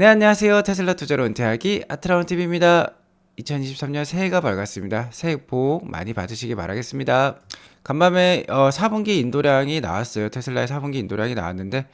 네, 안녕하세요. 테슬라 투자로 은퇴하기 아트라운 TV입니다. 2023년 새해가 밝았습니다. 새해 복 많이 받으시기 바라겠습니다. 간밤에 어, 4분기 인도량이 나왔어요. 테슬라의 4분기 인도량이 나왔는데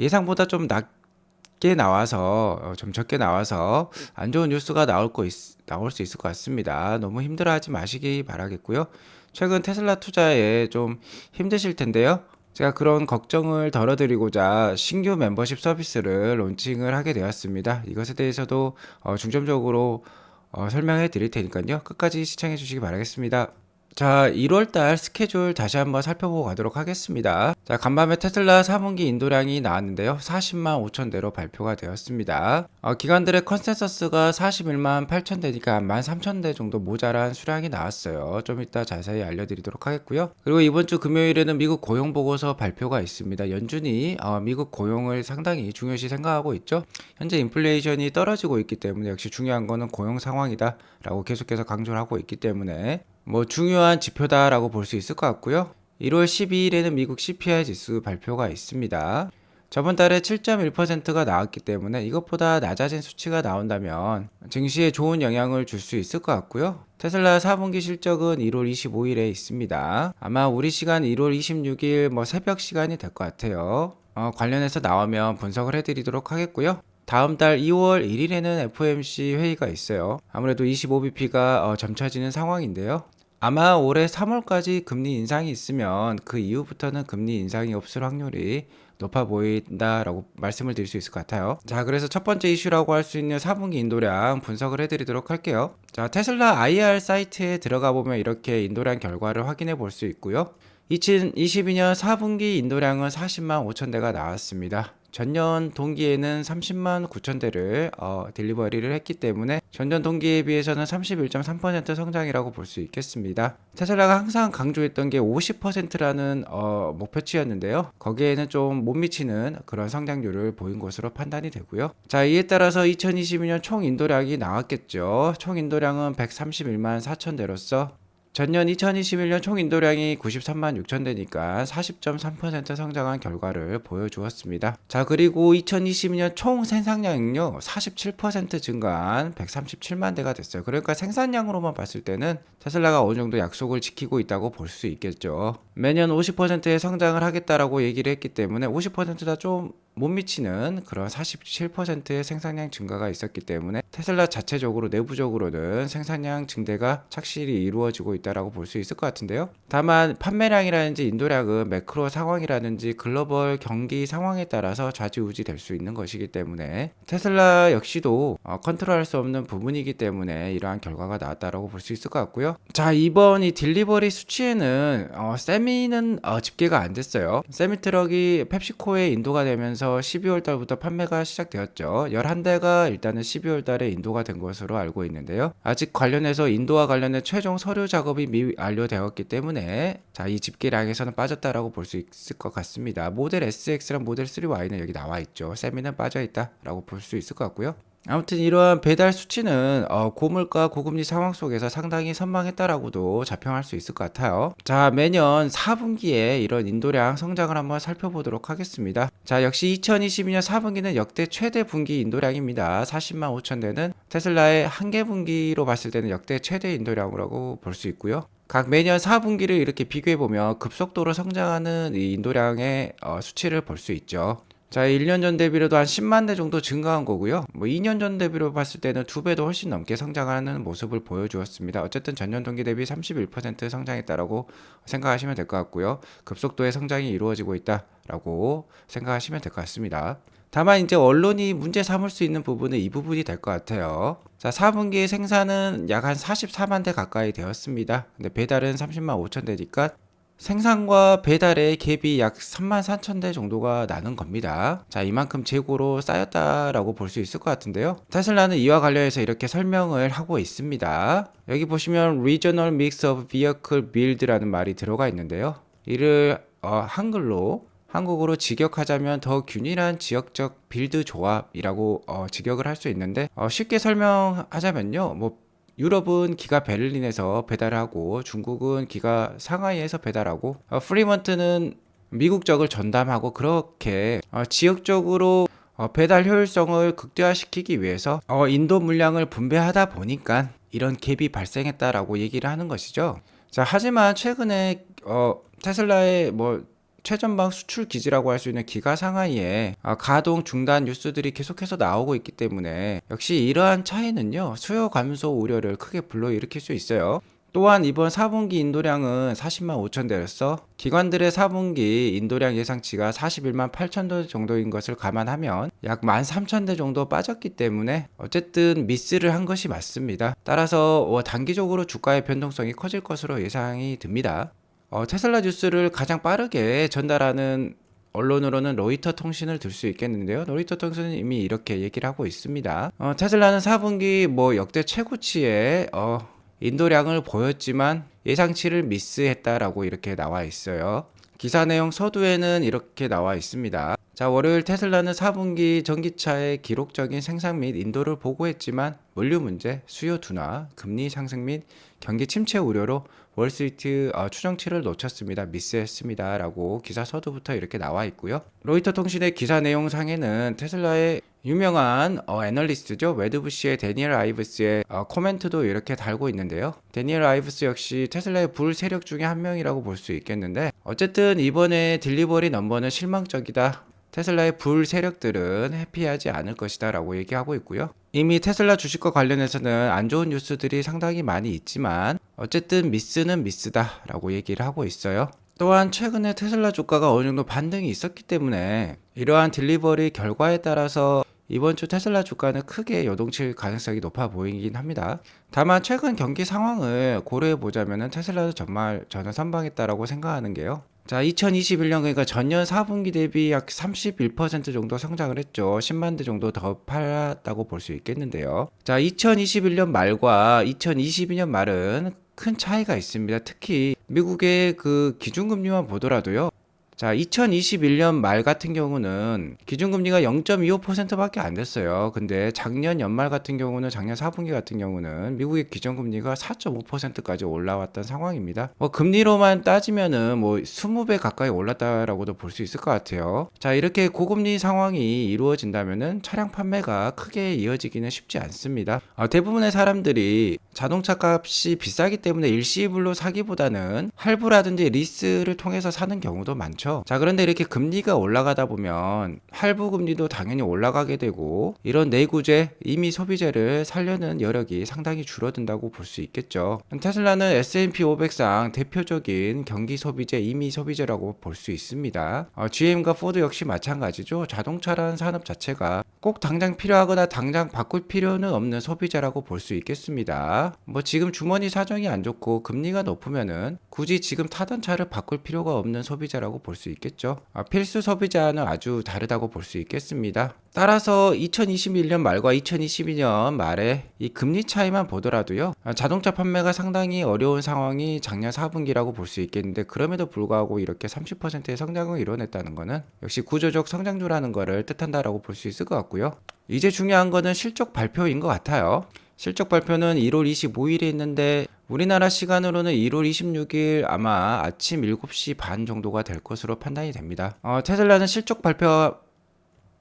예상보다 좀 낮게 나와서 어, 좀 적게 나와서 안 좋은 뉴스가 나올 거 있, 나올 수 있을 것 같습니다. 너무 힘들어하지 마시기 바라겠고요. 최근 테슬라 투자에 좀 힘드실 텐데요. 제가 그런 걱정을 덜어드리고자 신규 멤버십 서비스를 론칭을 하게 되었습니다. 이것에 대해서도 어, 중점적으로 어, 설명해 드릴 테니까요. 끝까지 시청해 주시기 바라겠습니다. 자, 1월달 스케줄 다시 한번 살펴보고 가도록 하겠습니다. 자, 간밤에 테슬라 4분기 인도량이 나왔는데요. 40만 5천 대로 발표가 되었습니다. 어, 기관들의 컨센서스가 41만 8천 대니까 1만 3천 대 정도 모자란 수량이 나왔어요. 좀 이따 자세히 알려드리도록 하겠고요. 그리고 이번 주 금요일에는 미국 고용 보고서 발표가 있습니다. 연준이 어, 미국 고용을 상당히 중요시 생각하고 있죠. 현재 인플레이션이 떨어지고 있기 때문에 역시 중요한 거는 고용 상황이다라고 계속해서 강조를 하고 있기 때문에 뭐 중요한 지표다라고 볼 수 있을 것 같고요. 1월 12일에는 미국 CPI 지수 발표가 있습니다. 저번 달에 7.1%가 나왔기 때문에 이것보다 낮아진 수치가 나온다면 증시에 좋은 영향을 줄 수 있을 것 같고요. 테슬라 4분기 실적은 1월 25일에 있습니다. 아마 우리 시간 1월 26일 뭐 새벽 시간이 될 것 같아요. 어, 관련해서 나오면 분석을 해드리도록 하겠고요. 다음 달 2월 1일에는 FOMC 회의가 있어요. 아무래도 25bp가 어, 점쳐지는 상황인데요. 아마 올해 3월까지 금리 인상이 있으면 그 이후부터는 금리 인상이 없을 확률이 높아 보인다라고 말씀을 드릴 수 있을 것 같아요. 자, 그래서 첫 번째 이슈라고 할 수 있는 4분기 인도량 분석을 해드리도록 할게요. 자, 테슬라 IR 사이트에 들어가 보면 이렇게 인도량 결과를 확인해 볼 수 있고요. 2022년 4분기 인도량은 40만 5천 대가 나왔습니다. 전년 동기에는 30만 9천 대를 어, 딜리버리를 했기 때문에 전년 동기에 비해서는 31.3% 성장이라고 볼 수 있겠습니다. 테슬라가 항상 강조했던 게 50%라는 어, 목표치였는데요. 거기에는 좀 못 미치는 그런 성장률을 보인 것으로 판단이 되고요. 자, 이에 따라서 2022년 총 인도량이 나왔겠죠. 총 인도량은 131만 4천 대로서 전년 2021년 총 인도량이 93만 6천 대니까 40.3% 성장한 결과를 보여주었습니다. 자, 그리고 2022년 총 생산량은요, 47% 증가한 137만 대가 됐어요. 그러니까 생산량으로만 봤을 때는 테슬라가 어느 정도 약속을 지키고 있다고 볼 수 있겠죠. 매년 50%의 성장을 하겠다라고 얘기를 했기 때문에 50%다 좀 못 미치는 그런 47%의 생산량 증가가 있었기 때문에 테슬라 자체적으로 내부적으로는 생산량 증대가 착실히 이루어지고 있다라고 볼 수 있을 것 같은데요. 다만 판매량이라든지 인도량은 매크로 상황이라든지 글로벌 경기 상황에 따라서 좌지우지 될 수 있는 것이기 때문에 테슬라 역시도 어, 컨트롤할 수 없는 부분이기 때문에 이러한 결과가 나왔다라고 볼 수 있을 것 같고요. 자 이번 이 딜리버리 수치에는 어, 세미는 어, 집계가 안 됐어요. 세미 트럭이 펩시코에 인도가 되면서 12월 달부터 판매가 시작되었죠. 11대가 일단은 12월 달에 인도가 된 것으로 알고 있는데요. 아직 관련해서 인도와 관련된 최종 서류 작업이 미 완료되었기 때문에 자, 이 집계량에서는 빠졌다라고 볼 수 있을 것 같습니다. 모델 SX랑 모델 3Y는 여기 나와 있죠. 세미는 빠져 있다라고 볼 수 있을 것 같고요. 아무튼 이러한 배달 수치는 어, 고물가 고금리 상황 속에서 상당히 선망했다라고도 자평할 수 있을 것 같아요. 자 매년 4분기에 이런 인도량 성장을 한번 살펴보도록 하겠습니다. 자 역시 2022년 4분기는 역대 최대 분기 인도량입니다. 40만 5천 대는 테슬라의 한 개 분기로 봤을 때는 역대 최대 인도량이라고 볼 수 있고요. 각 매년 4분기를 이렇게 비교해 보면 급속도로 성장하는 이 인도량의 어, 수치를 볼 수 있죠. 자, 1년 전 대비로도 한 10만 대 정도 증가한 거고요. 뭐 2년 전 대비로 봤을 때는 두 배도 훨씬 넘게 성장하는 모습을 보여주었습니다. 어쨌든 전년 동기 대비 31% 성장했다라고 생각하시면 될 것 같고요. 급속도의 성장이 이루어지고 있다라고 생각하시면 될 것 같습니다. 다만 이제 언론이 문제 삼을 수 있는 부분은 이 부분이 될 것 같아요. 자, 4분기 생산은 약 한 44만 대 가까이 되었습니다. 근데 배달은 30만 5천 대니까 생산과 배달의 갭이 약 3만 4천 대 정도가 나는 겁니다. 자, 이만큼 재고로 쌓였다라고 볼 수 있을 것 같은데요. 테슬라는 이와 관련해서 이렇게 설명을 하고 있습니다. 여기 보시면 Regional Mix of Vehicle Build라는 말이 들어가 있는데요. 이를 어, 한글로 한국어로 직역하자면 더 균일한 지역적 빌드 조합이라고 어, 직역을 할 수 있는데 어, 쉽게 설명하자면요. 뭐 유럽은 기가 베를린에서 배달하고 중국은 기가 상하이에서 배달하고 어, 프리먼트는 미국 적을 전담하고 그렇게 어, 지역적으로 어, 배달 효율성을 극대화시키기 위해서 어, 인도 물량을 분배하다 보니까 이런 갭이 발생했다라고 얘기를 하는 것이죠. 자, 하지만 최근에 어, 테슬라의 뭐 최전방 수출 기지라고 할 수 있는 기가 상하이에 아, 가동 중단 뉴스들이 계속해서 나오고 있기 때문에 역시 이러한 차이는요 수요 감소 우려를 크게 불러일으킬 수 있어요. 또한 이번 4분기 인도량은 40만 5천 대였어 기관들의 4분기 인도량 예상치가 41만 8천 대 정도인 것을 감안하면 약 1만 3천 대 정도 빠졌기 때문에 어쨌든 미스를 한 것이 맞습니다. 따라서 어, 단기적으로 주가의 변동성이 커질 것으로 예상이 듭니다. 어, 테슬라 뉴스를 가장 빠르게 전달하는 언론으로는 로이터 통신을 들 수 있겠는데요. 로이터 통신은 이미 이렇게 얘기를 하고 있습니다. 어, 테슬라는 4분기 뭐 역대 최고치에 어, 인도량을 보였지만 예상치를 미스했다라고 이렇게 나와 있어요. 기사 내용 서두에는 이렇게 나와 있습니다. 자, 월요일 테슬라는 4분기 전기차의 기록적인 생산 및 인도를 보고했지만 물류 문제, 수요 둔화, 금리 상승 및 경기 침체 우려로 월스트리트 어, 추정치를 놓쳤습니다. 미스했습니다. 라고 기사 서두부터 이렇게 나와 있고요. 로이터 통신의 기사 내용상에는 테슬라의 유명한 어, 애널리스트죠. 웨드부시의 데니엘 아이브스의 어, 코멘트도 이렇게 달고 있는데요. 데니엘 아이브스 역시 테슬라의 불 세력 중에 한 명이라고 볼 수 있겠는데 어쨌든 이번에 딜리버리 넘버는 실망적이다. 테슬라의 불 세력들은 해피하지 않을 것이다 라고 얘기하고 있고요. 이미 테슬라 주식과 관련해서는 안 좋은 뉴스들이 상당히 많이 있지만 어쨌든 미스는 미스다 라고 얘기를 하고 있어요. 또한 최근에 테슬라 주가가 어느 정도 반등이 있었기 때문에 이러한 딜리버리 결과에 따라서 이번 주 테슬라 주가는 크게 요동칠 가능성이 높아 보이긴 합니다. 다만 최근 경기 상황을 고려해 보자면 테슬라도 정말 저는 선방했다라고 생각하는 게요. 자, 2021년 그러니까 전년 4분기 대비 약 31% 정도 성장을 했죠. 10만 대 정도 더 팔았다고 볼 수 있겠는데요. 자, 2021년 말과 2022년 말은 큰 차이가 있습니다. 특히 미국의 그 기준금리만 보더라도요. 자, 2021년 말 같은 경우는 기준금리가 0.25%밖에 안 됐어요. 근데 작년 연말 같은 경우는 작년 4분기 같은 경우는 미국의 기준금리가 4.5%까지 올라왔던 상황입니다. 뭐 금리로만 따지면은 뭐 20배 가까이 올랐다라고도 볼 수 있을 것 같아요. 자, 이렇게 고금리 상황이 이루어진다면은 차량 판매가 크게 이어지기는 쉽지 않습니다. 어, 대부분의 사람들이 자동차 값이 비싸기 때문에 일시불로 사기보다는 할부라든지 리스를 통해서 사는 경우도 많죠. 자, 그런데 이렇게 금리가 올라가다 보면 할부 금리도 당연히 올라가게 되고 이런 내구재, 이미 소비재를 살려는 여력이 상당히 줄어든다고 볼 수 있겠죠. 테슬라는 S&P 500상 대표적인 경기 소비재, 이미 소비재라고 볼 수 있습니다. 어, GM과 포드 역시 마찬가지죠. 자동차라는 산업 자체가 꼭 당장 필요하거나 당장 바꿀 필요는 없는 소비재라고 볼 수 있겠습니다. 뭐 지금 주머니 사정이 안 좋고 금리가 높으면은 굳이 지금 타던 차를 바꿀 필요가 없는 소비자라고 볼수 있겠죠. 아, 필수 소비자는 아주 다르다고 볼 수 있겠습니다. 따라서 2021년 말과 2022년 말에 이 금리 차이만 보더라도요. 아, 자동차 판매가 상당히 어려운 상황이 작년 4분기라고 볼 수 있겠는데 그럼에도 불구하고 이렇게 30%의 성장을 이뤄냈다는 것은 역시 구조적 성장주라는 것을 뜻한다라고 볼 수 있을 것 같고요. 이제 중요한 거는 실적 발표인 것 같아요. 실적 발표는 1월 25일에 있는데 우리나라 시간으로는 1월 26일 아마 아침 7시 반 정도가 될 것으로 판단이 됩니다. 어, 테슬라는 실적 발표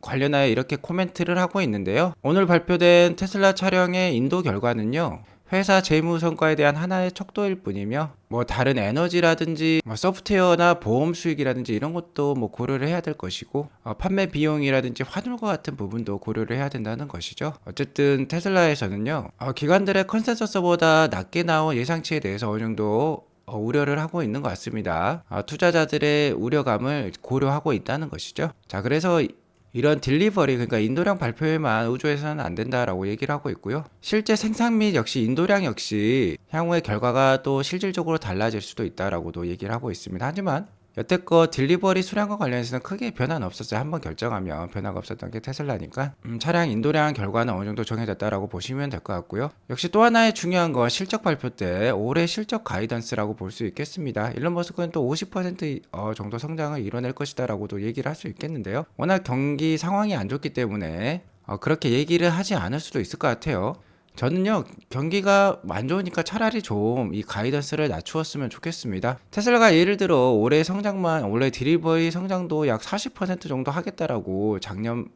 관련하여 이렇게 코멘트를 하고 있는데요. 오늘 발표된 테슬라 차량의 인도 결과는요. 회사 재무 성과에 대한 하나의 척도일 뿐이며 뭐 다른 에너지라든지 뭐 소프트웨어나 보험 수익이라든지 이런 것도 뭐 고려를 해야 될 것이고 어, 판매 비용이라든지 환율과 같은 부분도 고려를 해야 된다는 것이죠. 어쨌든 테슬라에서는요 어, 기관들의 컨센서스보다 낮게 나온 예상치에 대해서 어느 정도 어, 우려를 하고 있는 것 같습니다. 어, 투자자들의 우려감을 고려하고 있다는 것이죠. 자, 그래서 이런 딜리버리 그러니까 인도량 발표에만 우주에서는 안 된다라고 얘기를 하고 있고요. 실제 생산 및 역시 인도량 역시 향후의 결과가 또 실질적으로 달라질 수도 있다라고도 얘기를 하고 있습니다. 하지만 여태껏 딜리버리 수량과 관련해서는 크게 변화는 없었어요. 한번 결정하면 변화가 없었던 게 테슬라니까 음, 차량 인도량 결과는 어느 정도 정해졌다라고 보시면 될 것 같고요. 역시 또 하나의 중요한 건 실적 발표 때 올해 실적 가이던스라고 볼 수 있겠습니다. 일론 머스크는 또 50% 어, 정도 성장을 이뤄낼 것이다라고도 얘기를 할 수 있겠는데요. 워낙 경기 상황이 안 좋기 때문에 어, 그렇게 얘기를 하지 않을 수도 있을 것 같아요. 저는요 경기가 안 좋으니까 차라리 좀 이 가이던스를 낮추었으면 좋겠습니다. 테슬라가 예를 들어 올해 성장만 올해 딜리버리 성장도 약 40% 정도 하겠다라고 작년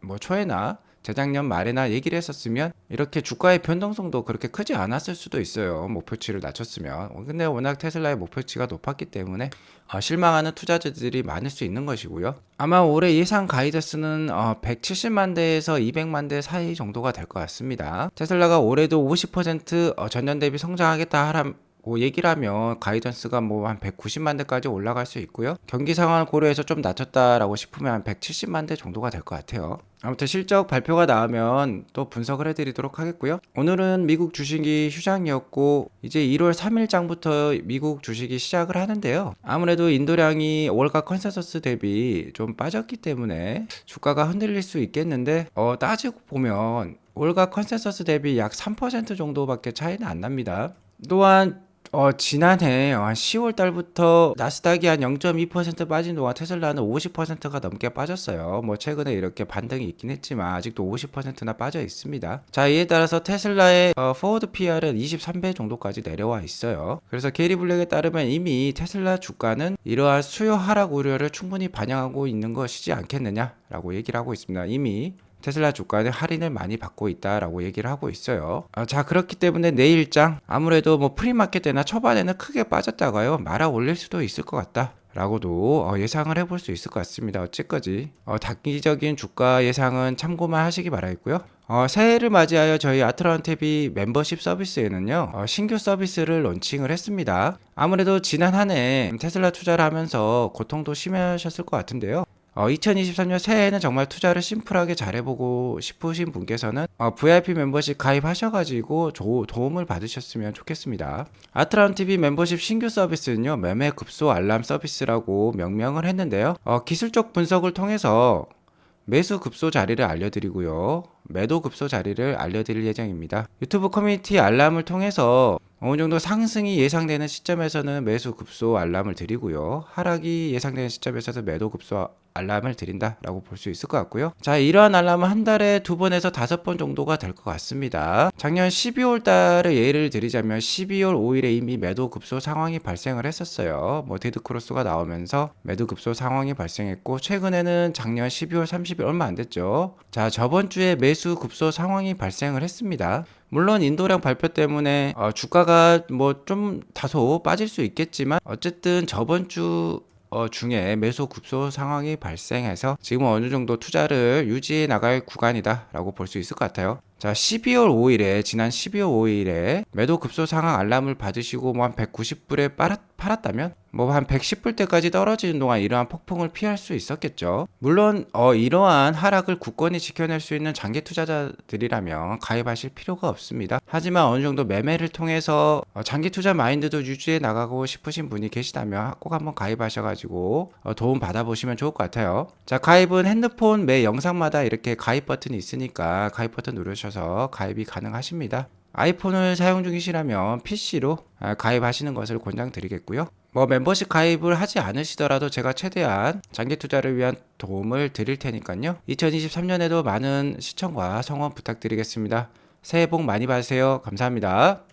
뭐 초에나 재작년 말에나 얘기를 했었으면 이렇게 주가의 변동성도 그렇게 크지 않았을 수도 있어요. 목표치를 낮췄으면. 어, 근데 워낙 테슬라의 목표치가 높았기 때문에 어, 실망하는 투자자들이 많을 수 있는 것이고요. 아마 올해 예상 가이드스는 어, 170만 대에서 200만 대 사이 정도가 될 것 같습니다. 테슬라가 올해도 50% 어, 전년 대비 성장하겠다 고 얘기를 하면 가이던스가 뭐 한 190만 대까지 올라갈 수 있고요. 경기 상황을 고려해서 좀 낮췄다라고 싶으면 한 170만 대 정도가 될 것 같아요. 아무튼 실적 발표가 나오면 또 분석을 해드리도록 하겠고요. 오늘은 미국 주식이 휴장이었고 이제 1월 3일장부터 미국 주식이 시작을 하는데요. 아무래도 인도량이 월가 컨센서스 대비 좀 빠졌기 때문에 주가가 흔들릴 수 있겠는데 어, 따지고 보면 월가 컨센서스 대비 약 3% 정도밖에 차이는 안 납니다. 또한 어, 지난해 한 10월 달부터 나스닥이 한 0.2% 빠진 동안 테슬라는 50%가 넘게 빠졌어요. 뭐 최근에 이렇게 반등이 있긴 했지만 아직도 50%나 빠져 있습니다. 자, 이에 따라서 테슬라의 어, 포워드 PR은 23배 정도까지 내려와 있어요. 그래서 게리 블랙에 따르면 이미 테슬라 주가는 이러한 수요 하락 우려를 충분히 반영하고 있는 것이지 않겠느냐라고 얘기를 하고 있습니다. 이미 테슬라 주가는 할인을 많이 받고 있다라고 얘기를 하고 있어요. 아, 자 그렇기 때문에 내일장 아무래도 뭐 프리마켓 때나 초반에는 크게 빠졌다가요 말아 올릴 수도 있을 것 같다. 라고도 어, 예상을 해볼 수 있을 것 같습니다. 어찌까지 어, 단기적인 주가 예상은 참고만 하시기 바라겠고요. 어, 새해를 맞이하여 저희 아트란테비 멤버십 서비스에는요 어, 신규 서비스를 론칭을 했습니다. 아무래도 지난 한 해 테슬라 투자를 하면서 고통도 심하셨을 것 같은데요. 어, 2023년 새해에는 정말 투자를 심플하게 잘해보고 싶으신 분께서는 어, VIP 멤버십 가입하셔가지고 조, 도움을 받으셨으면 좋겠습니다. 아트라운 TV 멤버십 신규 서비스는요 매매 급소 알람 서비스라고 명명을 했는데요. 어, 기술적 분석을 통해서 매수 급소 자리를 알려드리고요. 매도 급소 자리를 알려드릴 예정입니다. 유튜브 커뮤니티 알람을 통해서 어느 정도 상승이 예상되는 시점에서는 매수 급소 알람을 드리고요. 하락이 예상되는 시점에서는 매도 급소 알람을 드린다라고 볼 수 있을 것 같고요. 자, 이러한 알람은 한 달에 두 번에서 다섯 번 정도가 될 것 같습니다. 작년 12월 달에 예를 드리자면 12월 5일에 이미 매도 급소 상황이 발생을 했었어요. 뭐 데드 크로스가 나오면서 매도 급소 상황이 발생했고 최근에는 작년 12월 30일 얼마 안 됐죠. 자, 저번 주에 매수 급소 상황이 발생을 했습니다. 물론 인도량 발표 때문에 어, 주가가 뭐 좀 다소 빠질 수 있겠지만 어쨌든 저번 주 어, 중에 매수 급소 상황이 발생해서 지금 어느 정도 투자를 유지해 나갈 구간이다라고 볼 수 있을 것 같아요. 자, 12월 5일에 지난 12월 5일에 매도 급소 상황 알람을 받으시고 뭐 한 190불에 팔았, 팔았 다면 뭐 한 110불 때까지 떨어지는 동안 이러한 폭풍을 피할 수 있었겠죠. 물론 어, 이러한 하락을 굳건히 지켜낼 수 있는 장기 투자자들이라면 가입하실 필요가 없습니다. 하지만 어느 정도 매매를 통해서 어, 장기 투자 마인드도 유지해 나가고 싶으신 분이 계시다면 꼭 한번 가입하셔가지고 어, 도움 받아보시면 좋을 것 같아요. 자, 가입은 핸드폰 매 영상마다 이렇게 가입 버튼이 있으니까 가입 버튼 누르셔서 가입이 가능하십니다. 아이폰을 사용 중이시라면 PC로 아, 가입하시는 것을 권장드리겠고요. 뭐 멤버십 가입을 하지 않으시더라도 제가 최대한 장기 투자를 위한 도움을 드릴 테니까요. 2023년에도 많은 시청과 성원 부탁드리겠습니다. 새해 복 많이 받으세요. 감사합니다.